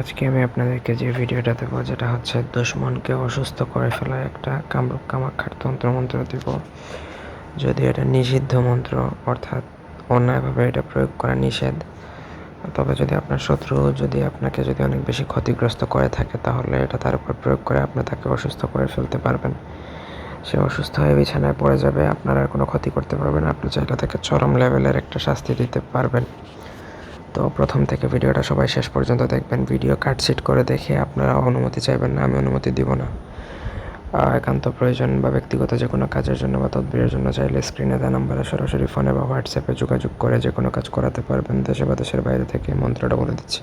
আজকে আমি আপনাদেরকে যে ভিডিওটা দেবো, যেটা হচ্ছে দুশ্মনকে অসুস্থ করে ফেলা একটা কামরূপ কামাক্ষার তন্ত্রমন্ত্র দেব। যদি এটা নিষিদ্ধ মন্ত্র, অর্থাৎ অন্যায়ভাবে এটা প্রয়োগ করা নিষেধ, তবে যদি আপনার শত্রু যদি আপনাকে যদি অনেক বেশি ক্ষতিগ্রস্ত করে থাকে, তাহলে এটা তার উপর প্রয়োগ করে আপনি তাকে অসুস্থ করে ফেলতে পারবেন। সে অসুস্থ হয়ে বিছানায় পড়ে যাবে, আপনার আর কোনো ক্ষতি করতে পারবেন আপনি চাইলে তাকে চরম লেভেলের একটা শাস্তি দিতে পারবেন। তো প্রথম থেকে ভিডিওটা সবাই শেষ পর্যন্ত দেখবেন। ভিডিও কাটসিট করে দেখে আপনারা অনুমতি চাইবেন না, আমি অনুমতি দিব না। একান্ত প্রয়োজন বা ব্যক্তিগত যে কোনো কাজের জন্য বা তদবিরের জন্য চাইলে স্ক্রিনে দেওয়া নাম্বারে সরাসরি ফোনে বা হোয়াটসঅ্যাপে যোগাযোগ করে যে কোনো কাজ করাতে পারবেন। দেশে বা দেশের বাইরে থেকে মন্ত্রটা বলে দিচ্ছি।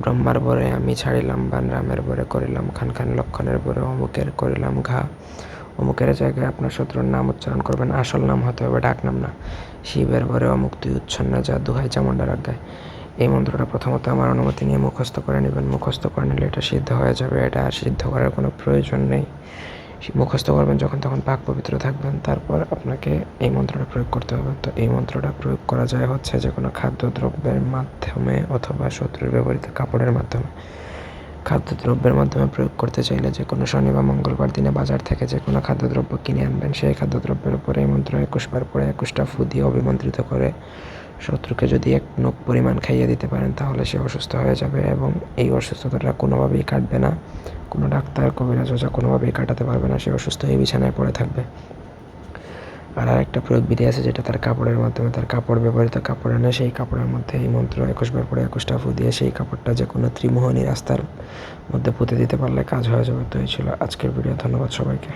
ব্রহ্মার বরে আমি ছাড়িলাম বান রামের বরে করিলাম, খান খান লক্ষণের বরে অমুকের করিলাম ঘা। অমুকের জায়গায় আপনার শত্রুর নাম উচ্চারণ করবেন, আসল নাম হতে হবে ডাক নাম না। শিবের ভরে অমুক উচ্ছন্ন যা, দুহাই চামুন্ডার আজ্ঞায়। এই মন্ত্রটা প্রথমত আমার অনুমতি নিয়ে মুখস্থ করে নেবেন। মুখস্থ করে নিলে এটা সিদ্ধ হয়ে যাবে, এটা আর সিদ্ধ করার কোনো প্রয়োজন নেই। মুখস্থ করবেন যখন, তখন পাক পবিত্র থাকবেন। তারপর আপনাকে এই মন্ত্রটা প্রয়োগ করতে হবে। তো এই মন্ত্রটা প্রয়োগ করা যায় হচ্ছে যে কোনো খাদ্যদ্রব্যের মাধ্যমে অথবা শত্রুর ব্যবহৃত কাপড়ের মাধ্যমে। খাদ্যদ্রব্যের মাধ্যমে প্রয়োগ করতে চাইলে যে কোনো শনি বা মঙ্গলবার দিনে বাজার থেকে যে কোনো খাদ্যদ্রব্য কিনে আনবেন। সেই খাদ্যদ্রব্যের উপরে এই মন্ত্র একুশবার পরে একুশটা ফু দিয়ে অভিমন্ত্রিত করে শত্রুকে যদি এক নোক পরিমাণ খাইয়ে দিতে পারেন, তাহলে সে অসুস্থ হয়ে যাবে এবং এই অসুস্থতাটা কোনোভাবেই কাটবে না। কোনো ডাক্তার, কবিরাজ ওঝা কোনোভাবেই কাটাতে পারবে না, সে অসুস্থ হয়ে বিছানায় পড়ে থাকবে। আর আরেকটা প্রয়োগ বিধি আছে যেটা তার কাপড়ের মাধ্যমে, তার কাপড় ব্যবহৃত কাপড় এনে সেই কাপড়ের মধ্যে এই মন্ত্র একুশবার পরে একুশটা ফু দিয়ে সেই কাপড়টা যে কোনো ত্রিমোহনী রাস্তার মধ্যে পুঁতে দিতে পারলে কাজ হয়ে যাবে তো এই ছিল আজকের ভিডিও ধন্যবাদ সবাইকে।